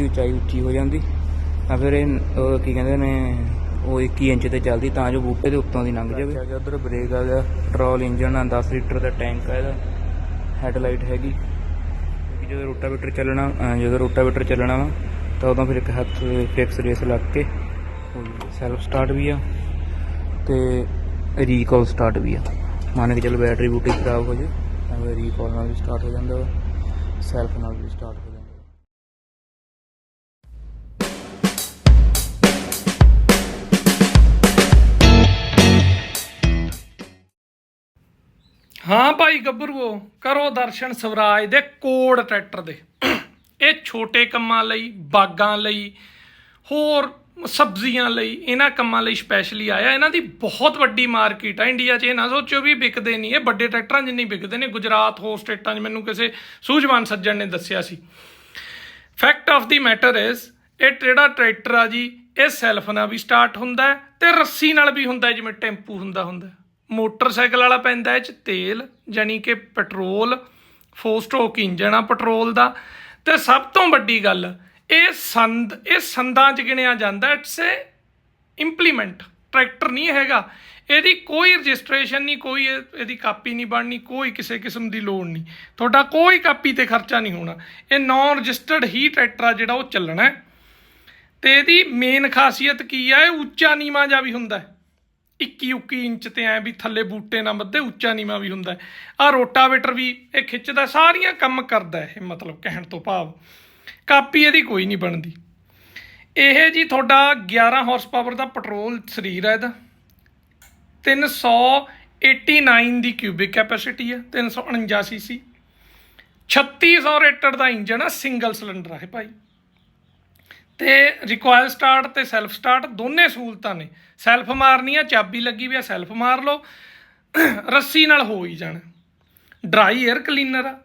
ਇਹਦੀ ਉਚਾਈ ਉੱਚੀ ਹੋ ਜਾਂਦੀ। ਤਾਂ ਫਿਰ ਇਹ ਉਹ ਕੀ ਕਹਿੰਦੇ ਨੇ, ਉਹ 21 ਇੰਚ ਤੇ ਚੱਲਦੀ, ਤਾਂ ਜੋ ਬੂਟੇ ਦੇ ਉੱਤੋਂ ਦੀ ਲੰਘ ਜਾਵੇ। ਅੱਗੇ ਉਧਰ ਬ੍ਰੇਕ ਆ ਗਿਆ। ਪੈਟਰੋਲ ਇੰਜਨ ਆ 10 ਲੀਟਰ ਦਾ ਟੈਂਕ ਆ ਇਹਦਾ। ਹੈਡਲਾਈਟ ਹੈਗੀ। ਜਦੋਂ ਰੋਟਾਵੇਟਰ ਚੱਲਣਾ ਜਦੋਂ ਰੋਟਾਵੇਟਰ ਚੱਲਣਾ ਵਾ, ਤਾਂ ਉਦੋਂ ਫਿਰ ਇੱਕ ਹੱਥ ਫਿਕਸ ਰੇਸ ਲੱਗ ਕੇ ਸੈਲਫ ਸਟਾਰਟ ਵੀ ਆ ਤੇ ਰੀਕਾਲ ਸਟਾਰਟ ਵੀ ਆ। ਮੰਨ ਕੇ ਚੱਲ ਬੈਟਰੀ ਬੂਟੀ ਖਰਾਬ ਹੋ ਜੇ, ਤਾਂ ਫਿਰ ਰੀਕਾਲ ਨਾਲ ਵੀ ਸਟਾਰਟ ਹੋ ਜਾਂਦਾ ਵਾ। ਸੈਲਫ ਨਾਲ ਵੀ ਸਟਾਰਟ ਹਾਂ ਭਾਈ ਗੱਭਰੂਓ, ਕਰੋ ਦਰਸ਼ਨ ਸਵਰਾਜ ਦੇ ਕੋੜ ਟਰੈਕਟਰ ਦੇ। ਇਹ ਛੋਟੇ ਕੰਮਾਂ ਲਈ, ਬਾਗਾਂ ਲਈ, ਹੋਰ ਸਬਜ਼ੀਆਂ ਲਈ, ਇਹਨਾਂ ਕੰਮਾਂ ਲਈ ਸਪੈਸ਼ਲੀ ਆਇਆ। ਇਹਨਾਂ ਦੀ ਬਹੁਤ ਵੱਡੀ ਮਾਰਕੀਟ ਆ ਇੰਡੀਆ 'ਚ, ਇਹ ਨਾ ਸੋਚੋ ਵੀ ਵਿਕਦੇ ਨਹੀਂ, ਇਹ ਵੱਡੇ ਟਰੈਕਟਰਾਂ ਜਿੰਨੀ ਵਿਕਦੇ ਨੇ, ਗੁਜਰਾਤ ਹੋਰ ਸਟੇਟਾਂ 'ਚ ਮੈਨੂੰ ਕਿਸੇ ਸੂਝਵਾਨ ਸੱਜਣ ਨੇ ਦੱਸਿਆ ਸੀ। Fact of the matter is ਇਹ ਜਿਹੜਾ ਟਰੈਕਟਰ ਆ ਜੀ, ਇਹ ਸੈਲਫ ਨਾਲ ਵੀ ਸਟਾਰਟ ਹੁੰਦਾ ਹੈ ਤੇ ਰੱਸੀ ਨਾਲ ਵੀ ਹੁੰਦਾ ਜਿਵੇਂ ਟੈਂਪੂ ਹੁੰਦਾ ਹੁੰਦਾ ਮੋਟਰਸਾਈਕਲ ਵਾਲਾ ਪੈਂਦਾ ਇਹ ਚ ਤੇਲ ਜਾਨੀ ਕਿ ਪੈਟਰੋਲ ਫੋਰ ਸਟ੍ਰੋਕ ਇੰਜਨ ਆ ਪੈਟਰੋਲ ਦਾ। ਤੇ ਸਭ ਤੋਂ ਵੱਡੀ ਗੱਲ, ਇਹ ਸੰਦ, ਇਹ ਸੰਦਾਂ ਚ ਗਿਣਿਆ ਜਾਂਦਾ ਇਟਸ ਏ ਇੰਪਲੀਮੈਂਟ ਟਰੈਕਟਰ ਨਹੀਂ ਹੈਗਾ। ਇਹਦੀ ਕੋਈ ਰਜਿਸਟ੍ਰੇਸ਼ਨ ਨਹੀਂ, ਕੋਈ ਇਹ- ਇਹਦੀ ਕਾਪੀ ਨਹੀਂ ਬਣਨੀ, ਕੋਈ ਕਿਸੇ ਕਿਸਮ ਦੀ ਲੋੜ ਨਹੀਂ। ਤੁਹਾਡਾ ਕੋਈ ਕਾਪੀ ਤੇ ਖਰਚਾ ਨਹੀਂ ਹੋਣਾ। ਇਹ ਨਾਨ ਰਜਿਸਟਰਡ ਹੀ ਟਰੈਕਟਰ ਆ ਜਿਹੜਾ ਉਹ ਚੱਲਣਾ ਹੈ। ਤੇ ਇਹਦੀ ਮੇਨ ਖਾਸੀਅਤ ਕੀ ਆ, ਇਹ ਉੱਚਾ ਨੀਵਾਂ ਜਾ ਵੀ ਹੁੰਦਾ ਹੈ। 21 21 ਇੰਚ ਤੇ ਐ ਵੀ ਥੱਲੇ ਬੂਟੇ ਨਾ ਮੱਦੇ ਉੱਚਾ ਨੀਵਾਂ ਵੀ ਹੁੰਦਾ ਆ ਰੋਟਾਵੇਟਰ ਵੀ ਇਹ ਖਿੱਚਦਾ, ਸਾਰੀਆਂ ਕੰਮ ਕਰਦਾ ਇਹ, ਮਤਲਬ ਕਹਿਣ ਤੋਂ ਭਾਵ। ਕਾਪੀ ਇਹਦੀ ਕੋਈ ਨਹੀਂ ਬਣਦੀ। ਇਹ ਜੀ ਤੁਹਾਡਾ 11 ਹਾਰਸ ਪਾਵਰ ਦਾ ਪੈਟਰੋਲ ਸਰੀਰ ਹੈ ਇਹਦਾ। 389 ਦੀ ਕਿਊਬਿਕ ਕੈਪੈਸਿਟੀ ਹੈ 349 ਸੀਸੀ 3600 ਰੇਟਡ ਦਾ ਇੰਜਨ ਆ ਸਿੰਗਲ ਸਿਲੰਡਰ ਹੈ ਭਾਈ। ਤੇ ਰਿਕੁਆਇਲ ਸਟਾਰਟ ਤੇ ਸੈਲਫ ਸਟਾਰਟ ਦੋਨੇ ਸਹੂਲਤਾਂ ਨੇ। ਸੈਲਫ ਮਾਰਨੀ ਆ, ਚਾਬੀ ਲੱਗੀ ਵੀ ਆ ਸੈਲਫ ਮਾਰ ਲਓ। ਰੱਸੀ ਨਾਲ ਹੋ ਹੀ ਜਾਣਾ। ਡਰਾਈ 에ਅਰ ਕਲੀਨਰ ਆ।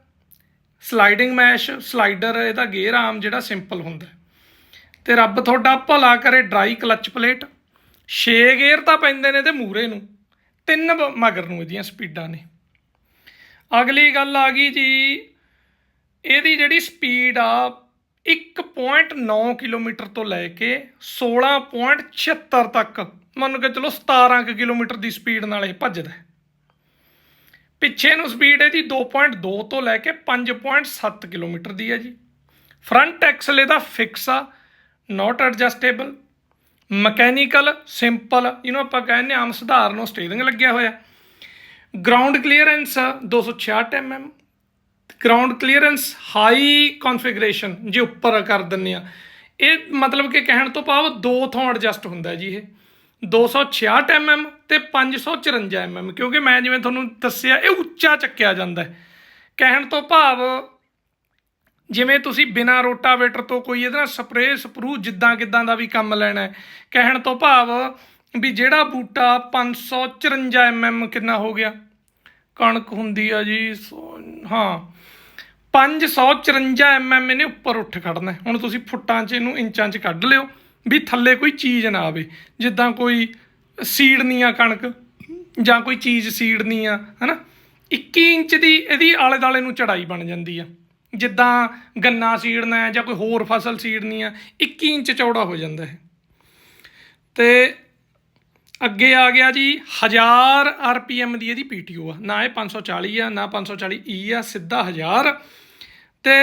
ਸਲਾਈਡਿੰਗ ਮੈਸ਼ ਸਲਾਈਡਰ ਇਹਦਾ ਗੇਅਰ ਆਮ ਜਿਹੜਾ ਸਿੰਪਲ ਹੁੰਦਾ। ਹੈ। ਤੇ ਰੱਬ ਤੁਹਾਡਾ ਭਲਾ ਕਰੇ ਡਰਾਈ ਕਲਚ ਪਲੇਟ 6 ਗੇਅਰ ਤਾਂ ਪੈਂਦੇ ਨੇ ਤੇ ਮੂਰੇ ਨੂੰ। ਤਿੰਨ ਬ- ਮਗਰ ਨੂੰ ਇਹਦੀਆਂ ਸਪੀਡਾਂ ਨੇ। ਅਗਲੀ ਗੱਲ ਆ ਗਈ ਜੀ, ਇਹਦੀ ਜਿਹੜੀ ਸਪੀਡ ਆ 1.9 ਕਿਲੋਮੀਟਰ ਤੋਂ ਲੈ ਕੇ 16.76 ਤੱਕ। ਮੰਨ ਕੇ ਚਲੋ 17 ਕੁ ਕਿਲੋਮੀਟਰ ਦੀ ਸਪੀਡ ਨਾਲ ਇਹ ਭੱਜਦਾ ਪਿੱਛੇ ਨੂੰ ਸਪੀਡ ਇਹਦੀ 2.2 ਤੋਂ ਲੈ ਕੇ 5.7 ਕਿਲੋਮੀਟਰ ਦੀ ਹੈ ਜੀ। ਫਰੰਟ ਐਕਸਲ ਇਹਦਾ ਫਿਕਸ ਆ ਨਾਟ ਐਡਜਸਟੇਬਲ ਮਕੈਨੀਕਲ ਸਿੰਪਲ ਇਹਨੂੰ ਆਪਾਂ ਕਹਿੰਦੇ ਆਮ ਸਧਾਰਨ ਸਟੀਅਰਿੰਗ ਲੱਗਿਆ ਹੋਇਆ। Ground clearance 266 mm ground clearance high configuration ਜੇ ਉੱਪਰ ਕਰ ਦਿੰਨੇ ਆ। ਇਹ ਮਤਲਬ ਕਿ ਕਹਿਣ ਤੋਂ ਭਾਵ ਦੋ ਥਾਂ ਐਡਜਸਟ ਹੁੰਦਾ ਜੀ ਇਹ। 266 mm ਤੇ 554 mm ਕਿਉਂਕਿ ਮੈਂ ਜਿਵੇਂ ਤੁਹਾਨੂੰ ਦੱਸਿਆ, ਇਹ ਉੱਚਾ ਚੱਕਿਆ ਜਾਂਦਾ ਕਹਿਣ ਤੋਂ ਭਾਵ ਜਿਵੇਂ ਤੁਸੀਂ ਬਿਨਾ ਰੋਟਾਵੇਟਰ ਤੋਂ ਕੋਈ ਇਹਦੇ ਨਾਲ ਸਪਰੇਅ ਸਪਰੂ ਜਿੱਦਾਂ ਕਿਦਾਂ ਦਾ ਵੀ ਕੰਮ ਲੈਣਾ ਕਹਿਣ ਤੋਂ ਭਾਵ ਵੀ ਜਿਹੜਾ ਬੂਟਾ 554 mm ਕਿੰਨਾ ਹੋ ਗਿਆ? ਕਣਕ ਹੁੰਦੀ ਆ ਜੀ, ਸੌ- ਹਾਂ 554 mm ਨੇ ਉੱਪਰ ਉੱਠ ਖੜਨਾ ਹੁਣ ਤੁਸੀਂ ਫੁੱਟਾਂ 'ਚ ਇਹਨੂੰ ਇੰਚਾਂ 'ਚ ਕੱਢ ਲਿਓ ਵੀ ਥੱਲੇ ਕੋਈ ਚੀਜ਼ ਨਾ ਆਵੇ। ਜਿੱਦਾਂ ਕੋਈ ਸੀੜਨੀ ਆ ਕਣਕ ਜਾਂ ਕੋਈ ਚੀਜ਼ ਸੀੜਨੀ ਆ, ਹਨਾ? 21 ਇੰਚ ਦੀ ਇਹਦੀ ਆਲੇ ਦਾਲੇ ਨੂੰ ਚੜਾਈ ਬਣ ਜਾਂਦੀ ਆ। ਜਿੱਦਾਂ ਗੰਨਾ ਸੀੜਨਾ ਹੈ ਜਾਂ ਕੋਈ ਹੋਰ ਫਸਲ ਸੀੜਨੀ ਆ 21 ਇੰਚ ਚੌੜਾ ਹੋ ਜਾਂਦਾ ਹੈ। ਤੇ ਅੱਗੇ ਆ ਗਿਆ ਜੀ 1000 ਆਰਪੀਐਮ ਦੀ ਇਹਦੀ ਪੀਟੀਓ ਆ। ਨਾ ਇਹ 540 ਆ, ਨਾ 540 ਈ ਆ, ਸਿੱਧਾ 1000 ਤੇ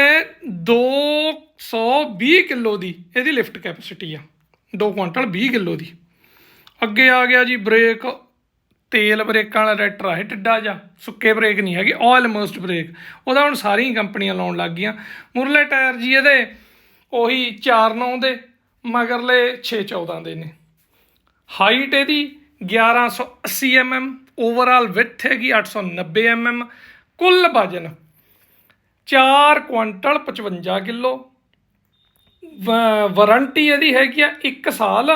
220 ਕਿਲੋ ਦੀ ਇਹਦੀ ਲਿਫਟ ਕੈਪੈਸਿਟੀ ਆ। 2 ਕੁਇੰਟਲ 20 ਕਿਲੋ ਦੀ। ਅੱਗੇ ਆ ਗਿਆ ਜੀ ਬ੍ਰੇਕ, ਤੇਲ ਬ੍ਰੇਕਾਂ ਵਾਲਾ ਰੈਟਰ ਆ, ਇਹ ਟਿੱਡਾ ਜਾ ਸੁੱਕੇ ਬ੍ਰੇਕ ਨਹੀਂ ਹੈਗੇ ਆਇਲ ਮੋਸਟ ਬ੍ਰੇਕ ਉਹਦਾ ਹੁਣ ਸਾਰੀਆਂ ਕੰਪਨੀਆਂ ਲਾਉਣ ਲੱਗ ਗਈਆਂ। ਮੁਰਲੇ ਟਾਇਰ ਜੀ ਇਹਦੇ, ਉਹੀ 4 9 ਦੇ, ਮਗਰਲੇ 6 14 ਦੇ ਨੇ। ਹਾਈਟ ਇਹਦੀ 1180 mm ਓਵਰਆਲ ਵਿਡਥ ਹੈਗੀ 890 mm ਕੁੱਲ ਵਜਨ 4 ਕੁਇੰਟਲ 55 ਕਿਲੋ। ਵਾਰੰਟੀ ਇਹਦੀ ਹੈਗੀ ਆ 1 ਸਾਲ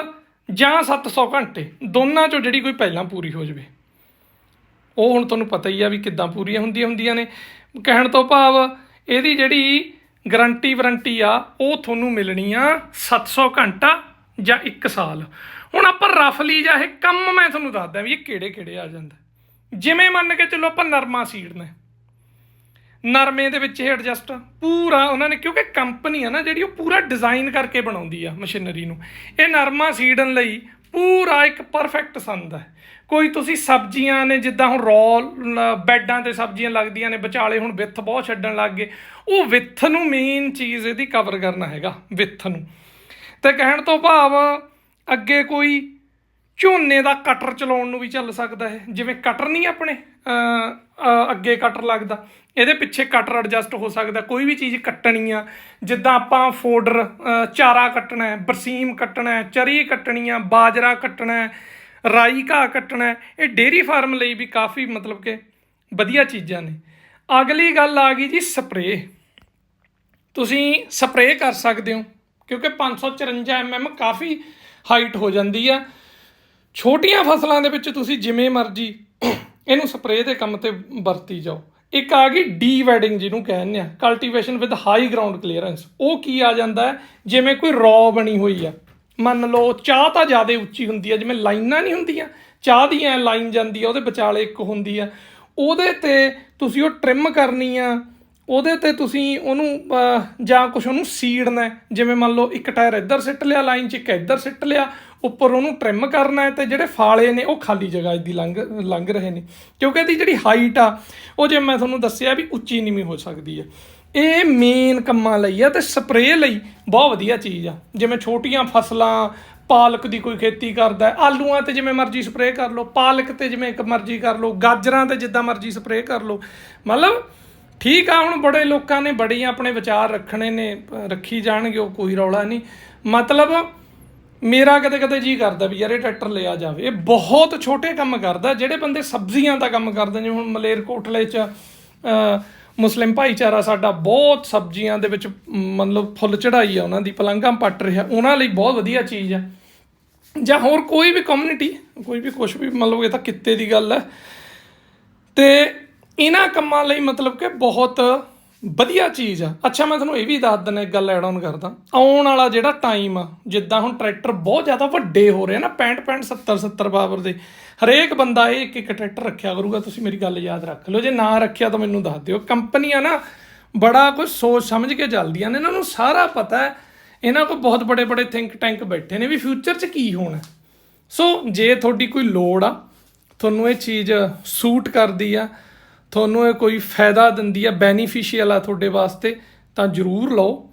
ਜਾਂ 700 ਘੰਟੇ। ਦੋਨਾਂ ਚੋਂ ਜਿਹੜੀ ਕੋਈ ਪਹਿਲਾਂ ਪੂਰੀ ਹੋ ਜਾਵੇ। ਉਹ ਹੁਣ ਤੁਹਾਨੂੰ ਪਤਾ ਹੀ ਆ ਵੀ ਕਿੱਦਾਂ ਪੂਰੀਆਂ ਹੁੰਦੀਆਂ ਹੁੰਦੀਆਂ ਨੇ। ਕਹਿਣ ਤੋਂ ਭਾਵ ਇਹਦੀ ਜਿਹੜੀ ਗਾਰੰਟੀ ਵਾਰੰਟੀ ਆ, ਉਹ ਤੁਹਾਨੂੰ ਮਿਲਣੀ ਆ 700 ਘੰਟਾ ਜਾਂ 1 ਸਾਲ। ਹੁਣ ਆਪਾਂ ਰਫਲੀ ਜਾਂ ਇਹ ਕੰਮ ਮੈਂ ਤੁਹਾਨੂੰ ਦੱਸਦਾ ਵੀ ਇਹ ਕਿਹੜੇ ਕਿਹੜੇ ਆ ਜਾਂਦਾ। ਜਿਵੇਂ ਮੰਨ ਕੇ ਚੱਲੋ ਆਪਾਂ ਨਰਮਾ ਸੀੜਨਾ ਨਰਮੇ ਦੇ ਵਿੱਚ ਇਹ ਐਡਜਸਟ ਪੂਰਾ ਉਹਨਾਂ ਨੇ ਕਿਉਂਕਿ ਕੰਪਨੀ ਆ ਨਾ ਜਿਹੜੀ ਉਹ ਪੂਰਾ ਡਿਜ਼ਾਈਨ ਕਰਕੇ ਬਣਾਉਂਦੀ ਆ ਮਸ਼ੀਨਰੀ ਨੂੰ। ਇਹ ਨਰਮਾ ਸੀੜਨ ਲਈ ਪੂਰਾ ਇੱਕ ਪਰਫੈਕਟ ਸੰਦ ਹੈ ਕੋਈ ਤੁਸੀਂ ਸਬਜ਼ੀਆਂ ਨੇ ਜਿੱਦਾਂ ਹੁਣ ਰੋਲ ਬੈੱਡਾਂ ਤੇ ਸਬਜ਼ੀਆਂ ਲੱਗਦੀਆਂ ਨੇ, ਵਿਚਾਲੇ ਹੁਣ ਵਿੱਥ ਬਹੁਤ ਛੱਡਣ ਲੱਗ ਗਏ। ਉਹ ਵਿੱਥ ਨੂੰ ਮੇਨ ਚੀਜ਼ ਇਹਦੀ ਕਵਰ ਕਰਨਾ ਹੈਗਾ, ਵਿੱਥ ਨੂੰ। ਤੇ ਕਹਿਣ ਤੋਂ ਭਾਵ ਅੱਗੇ ਕੋਈ ਝੋਨੇ ਦਾ ਕਟਰ ਚਲਾਉਣ ਨੂੰ ਵੀ ਚੱਲ ਸਕਦਾ ਹੈ। ਜਿਵੇਂ ਕਟਰ ਨਹੀਂ ਆਪਣੇ ਅੱਗੇ ਕਟਰ ਲੱਗਦਾ। ਇਹਦੇ ਪਿੱਛੇ ਕਟਰ ਐਡਜਸਟ ਹੋ ਸਕਦਾ। ਕੋਈ ਵੀ ਚੀਜ਼ ਕੱਟਣੀ ਆ, ਜਿੱਦਾਂ ਆਪਾਂ ਫੋਡਰ ਚਾਰਾ ਕੱਟਣਾ ਹੈ, ਬਰਸੀਮ ਕੱਟਣਾ ਹੈ, ਚਰੀ ਕੱਟਣੀ ਆ, ਬਾਜਰਾ ਕੱਟਣਾ ਹੈ, ਰਾਈ ਘਾਹ ਕੱਟਣਾ ਇਹ ਡੇਰੀ ਫਾਰਮ ਲਈ ਵੀ ਕਾਫੀ ਮਤਲਬ ਕਿ ਵਧੀਆ ਚੀਜ਼ਾਂ ਨੇ। ਅਗਲੀ ਗੱਲ ਆ ਗਈ ਜੀ ਸਪਰੇਅ ਤੁਸੀਂ ਸਪਰੇਅ ਕਰ ਸਕਦੇ ਹੋ, ਕਿਉਂਕਿ 554 ਐਮਐਮ ਕਾਫੀ ਹਾਈਟ ਹੋ ਜਾਂਦੀ ਆ ਛੋਟੀਆਂ ਫਸਲਾਂ ਦੇ ਵਿੱਚ ਤੁਸੀਂ ਜਿਵੇਂ ਮਰਜ਼ੀ ਇਹਨੂੰ ਸਪਰੇਅ ਦੇ ਕੰਮ ਤੇ ਵਰਤੀ ਜਾਓ। ਇੱਕ ਆ ਗਈ ਡੀ ਵੈਡਿੰਗ ਜਿਹਨੂੰ ਕਹਿੰਦੇ ਆ cultivation with high ground clearance ਉਹ ਕੀ ਆ ਜਾਂਦਾ ਜਿਵੇਂ ਕੋਈ ਰੌ ਬਣੀ ਹੋਈ ਆ। ਮੰਨ ਲਓ ਚਾਹ ਤਾਂ ਜ਼ਿਆਦਾ ਉੱਚੀ ਹੁੰਦੀ ਆ, ਜਿਵੇਂ ਲਾਈਨਾਂ ਨਹੀਂ ਹੁੰਦੀਆਂ। ਚਾਹ ਦੀ ਐ ਲਾਈਨ ਜਾਂਦੀ ਆ, ਉਹਦੇ ਵਿਚਾਲੇ ਇੱਕ ਹੁੰਦੀ ਆ। ਉਹਦੇ ਤੇ ਤੁਸੀਂ ਉਹ ਟ੍ਰਿਮ ਕਰਨੀ ਆ। ਉਹਦੇ ਤੇ ਤੁਸੀਂ ਉਹਨੂੰ ਜਾਂ ਕੁਝ ਉਹਨੂੰ ਸੀੜਨਾ ਜਿਵੇਂ ਮੰਨ ਲਓ ਇੱਕ ਟਾਇਰ ਇੱਧਰ ਸਿੱਟ ਲਿਆ, ਲਾਈਨ 'ਚ ਇੱਕ ਇੱਧਰ ਸਿੱਟ ਲਿਆ, ਉੱਪਰ ਉਹਨੂੰ ਟ੍ਰਿਮ ਕਰਨਾ ਹੈ ਤੇ ਜਿਹੜੇ ਫਾਲੇ ਨੇ ਉਹ ਖਾਲੀ ਜਗ੍ਹਾ ਦੀ ਲੰਘ ਲੰਘ ਰਹੇ ਨੇ। ਕਿਉਂਕਿ ਇਹਦੀ ਜਿਹੜੀ ਹਾਈਟ ਆ, ਉਹ ਜੇ ਮੈਂ ਤੁਹਾਨੂੰ ਦੱਸਿਆ ਵੀ ਉੱਚੀ ਨੀਵੀਂ ਹੋ ਸਕਦੀ ਹੈ। ਇਹ ਮੇਨ ਕੰਮਾਂ ਲਈ ਆ ਤੇ ਸਪਰੇਅ ਲਈ ਬਹੁਤ ਵਧੀਆ ਚੀਜ਼ ਆ। ਜਿਵੇਂ ਛੋਟੀਆਂ ਫਸਲਾਂ, ਪਾਲਕ ਦੀ ਕੋਈ ਖੇਤੀ ਕਰਦਾ ਆਲੂਆਂ ਤੇ ਜਿਵੇਂ ਮਰਜ਼ੀ ਸਪਰੇਅ ਕਰ ਲਓ, ਪਾਲਕ ਤੇ ਜਿਵੇਂ ਇੱਕ ਮਰਜ਼ੀ ਕਰ ਲਓ, ਗਾਜਰਾਂ ਤੇ ਜਿੱਦਾਂ ਮਰਜ਼ੀ ਸਪਰੇਅ ਕਰ ਲਓ। ਮਤਲਬ ਠੀਕ ਆ, ਹੁਣ ਬੜੇ ਲੋਕਾਂ ਨੇ ਬੜੀਆਂ ਆਪਣੇ ਵਿਚਾਰ ਰੱਖਣੇ ਨੇ, ਰੱਖੀ ਜਾਣਗੇ, ਉਹ ਕੋਈ ਰੌਲਾ ਨਹੀਂ। ਮਤਲਬ ਮੇਰਾ ਕਦੇ ਕਦੇ ਜੀ ਕਰਦਾ ਵੀ ਯਾਰ ਇਹ ਟਰੈਕਟਰ ਲਿਆ ਜਾਵੇ। ਇਹ ਬਹੁਤ ਛੋਟੇ ਕੰਮ ਕਰਦਾ, ਜਿਹੜੇ ਬੰਦੇ ਸਬਜ਼ੀਆਂ ਦਾ ਕੰਮ ਕਰਦੇ ਜਿਵੇਂ ਹੁਣ ਮਲੇਰਕੋਟਲੇ 'ਚ ਮੁਸਲਿਮ ਭਾਈਚਾਰਾ ਸਾਡਾ ਬਹੁਤ ਸਬਜ਼ੀਆਂ ਦੇ ਵਿੱਚ, ਮਤਲਬ ਫੁੱਲ ਚੜਾਈ ਆ ਉਹਨਾਂ ਦੀ, ਪਲੰਘਾਂ ਪੱਟ ਰਿਹਾ। ਉਹਨਾਂ ਲਈ ਬਹੁਤ ਵਧੀਆ ਚੀਜ਼ ਆ। ਜਾਂ ਹੋਰ ਕੋਈ ਵੀ ਕਮਿਊਨਿਟੀ ਕੋਈ ਵੀ ਕੁਝ ਵੀ, ਮਤਲਬ ਇਹ ਤਾਂ ਕਿੱਤੇ ਦੀ ਗੱਲ ਹੈ ਤੇ ਇਹਨਾਂ ਕੰਮਾਂ ਲਈ ਮਤਲਬ ਕਿ ਬਹੁਤ ਵਧੀਆ ਚੀਜ਼ ਆ। ਅੱਛਾ, ਮੈਂ ਤੁਹਾਨੂੰ ਇਹ ਵੀ ਦੱਸ ਦਿੰਦਾ, ਇੱਕ ਗੱਲ ਐਡ ਆਨ ਕਰਦਾ। ਆਉਣ ਵਾਲਾ ਜਿਹੜਾ ਟਾਈਮ ਆ, ਜਿੱਦਾਂ ਹੁਣ ਟਰੈਕਟਰ ਬਹੁਤ ਜ਼ਿਆਦਾ ਵੱਡੇ ਹੋ ਰਹੇ ਆ ਨਾ 65 65 70 70 ਪਾਵਰ ਦੇ। ਹਰੇਕ ਬੰਦਾ ਇਹ ਇੱਕ ਇੱਕ ਟਰੈਕਟਰ ਰੱਖਿਆ ਕਰੂਗਾ, ਤੁਸੀਂ ਮੇਰੀ ਗੱਲ ਯਾਦ ਰੱਖ ਲਓ। ਜੇ ਨਾ ਰੱਖਿਆ ਤਾਂ ਮੈਨੂੰ ਦੱਸ ਦਿਓ। ਕੰਪਨੀਆਂ ਨਾ ਬੜਾ ਕੁਝ ਸੋਚ ਸਮਝ ਕੇ ਚੱਲਦੀਆਂ ਨੇ। ਇਹਨਾਂ ਨੂੰ ਸਾਰਾ ਪਤਾ ਹੈ। ਇਹਨਾਂ ਕੋਲ ਬਹੁਤ ਬੜੇ ਬੜੇ ਥਿੰਕ ਟੈਂਕ ਬੈਠੇ ਨੇ ਵੀ ਫਿਊਚਰ 'ਚ ਕੀ ਹੋਣਾ। ਸੋ ਜੇ ਤੁਹਾਡੀ ਕੋਈ ਲੋੜ ਆ, ਤੁਹਾਨੂੰ ਇਹ ਚੀਜ਼ ਸੂਟ ਕਰਦੀ ਆ ਤੁਹਾਨੂੰ ਇਹ ਕੋਈ ਫਾਇਦਾ ਦਿੰਦੀ ਆ ਬੈਨੀਫੀਸ਼ੀਅਲ ਆ ਤੁਹਾਡੇ ਵਾਸਤੇ, ਤਾਂ ਜਰੂਰ ਲਓ।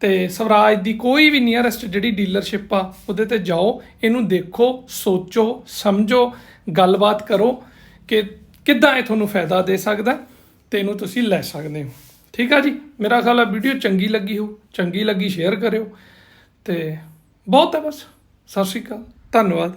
ਤੇ ਸਵਰਾਜ ਦੀ ਕੋਈ ਵੀ ਨੀਅਰੈਸਟ ਜਿਹੜੀ ਡੀਲਰਸ਼ਿਪ ਆ, ਉਹਦੇ ਤੇ ਜਾਓ, ਇਹਨੂੰ ਦੇਖੋ, ਸੋਚੋ, ਸਮਝੋ, ਗੱਲਬਾਤ ਕਰੋ ਕਿ ਕਿੱਦਾਂ ਇਹ ਤੁਹਾਨੂੰ ਫਾਇਦਾ ਦੇ ਸਕਦਾ, ਤੇ ਇਹਨੂੰ ਤੁਸੀਂ ਲੈ ਸਕਦੇ ਹੋ। ਠੀਕ ਆ ਜੀ? ਮੇਰਾ ਖਿਆਲ ਆ ਵੀਡੀਓ ਚੰਗੀ ਲੱਗੀ ਹੋ ਚੰਗੀ ਲੱਗੀ ਸ਼ੇਅਰ ਕਰਿਓ। ਤੇ ਬਹੁਤ ਹੈ ਬਸ। ਸਤਿ ਸ਼੍ਰੀ ਅਕਾਲ। ਧੰਨਵਾਦ।